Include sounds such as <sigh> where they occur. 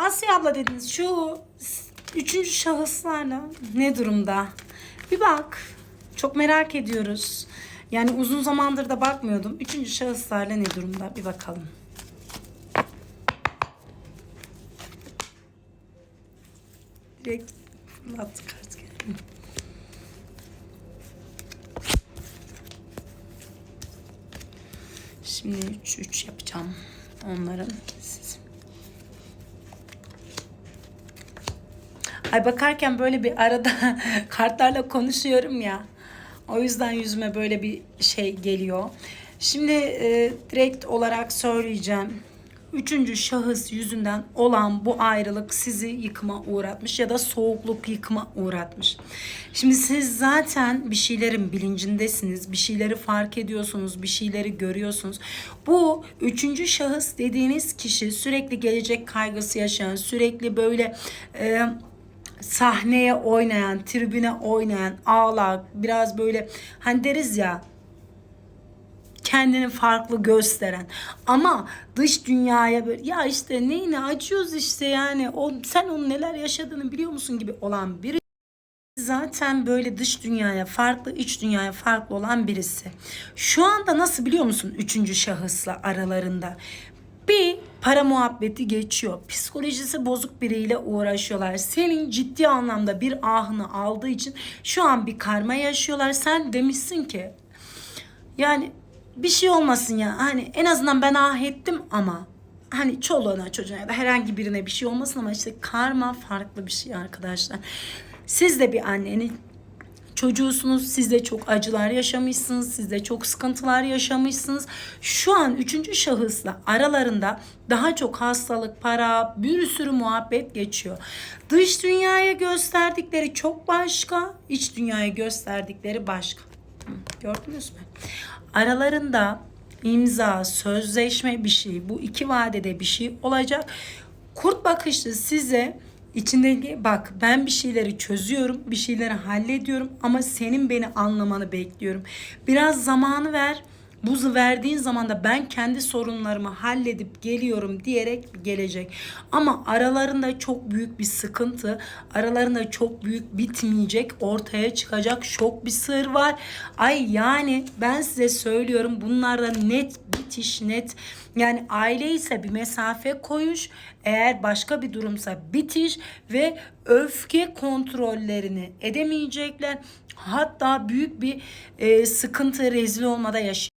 Asya abla dediniz şu üçüncü şahıslarla ne durumda? Bir bak. Çok merak ediyoruz. Yani uzun zamandır da bakmıyordum. Üçüncü şahıslarla ne durumda? Bir bakalım. Direkt fırlattı kart geldi. Şimdi 3 3 yapacağım onların. Siz. Ay bakarken böyle bir arada <laughs> kartlarla konuşuyorum ya. O yüzden yüzüme böyle bir şey geliyor. Şimdi e, direkt olarak söyleyeceğim. Üçüncü şahıs yüzünden olan bu ayrılık sizi yıkıma uğratmış ya da soğukluk yıkıma uğratmış. Şimdi siz zaten bir şeylerin bilincindesiniz, bir şeyleri fark ediyorsunuz, bir şeyleri görüyorsunuz. Bu üçüncü şahıs dediğiniz kişi sürekli gelecek kaygısı yaşayan, sürekli böyle... E, sahneye oynayan, tribüne oynayan, ağlak, biraz böyle hani deriz ya kendini farklı gösteren ama dış dünyaya böyle ya işte neyine acıyoruz işte yani o sen onun neler yaşadığını biliyor musun gibi olan biri zaten böyle dış dünyaya farklı, iç dünyaya farklı olan birisi. Şu anda nasıl biliyor musun üçüncü şahısla aralarında? Bir para muhabbeti geçiyor. Psikolojisi bozuk biriyle uğraşıyorlar. Senin ciddi anlamda bir ahını aldığı için şu an bir karma yaşıyorlar. Sen demişsin ki yani bir şey olmasın ya. Hani en azından ben ah ettim ama hani çoluğuna çocuğuna ya da herhangi birine bir şey olmasın ama işte karma farklı bir şey arkadaşlar. Siz de bir annenin çocuğusunuz. Siz de çok acılar yaşamışsınız. Siz de çok sıkıntılar yaşamışsınız. Şu an üçüncü şahısla aralarında daha çok hastalık, para, bir sürü muhabbet geçiyor. Dış dünyaya gösterdikleri çok başka, iç dünyaya gösterdikleri başka. Gördünüz mü? Aralarında imza, sözleşme bir şey, bu iki vadede bir şey olacak. Kurt bakışlı size içindeki bak ben bir şeyleri çözüyorum, bir şeyleri hallediyorum ama senin beni anlamanı bekliyorum. Biraz zamanı ver. Buzu verdiğin zaman da ben kendi sorunlarımı halledip geliyorum diyerek gelecek. Ama aralarında çok büyük bir sıkıntı, aralarında çok büyük bitmeyecek, ortaya çıkacak şok bir sır var. Ay yani ben size söylüyorum bunlarda net bitiş, net yani aile ise bir mesafe koyuş, eğer başka bir durumsa bitiş ve öfke kontrollerini edemeyecekler. Hatta büyük bir e, sıkıntı, rezil olmada yaşayacaklar.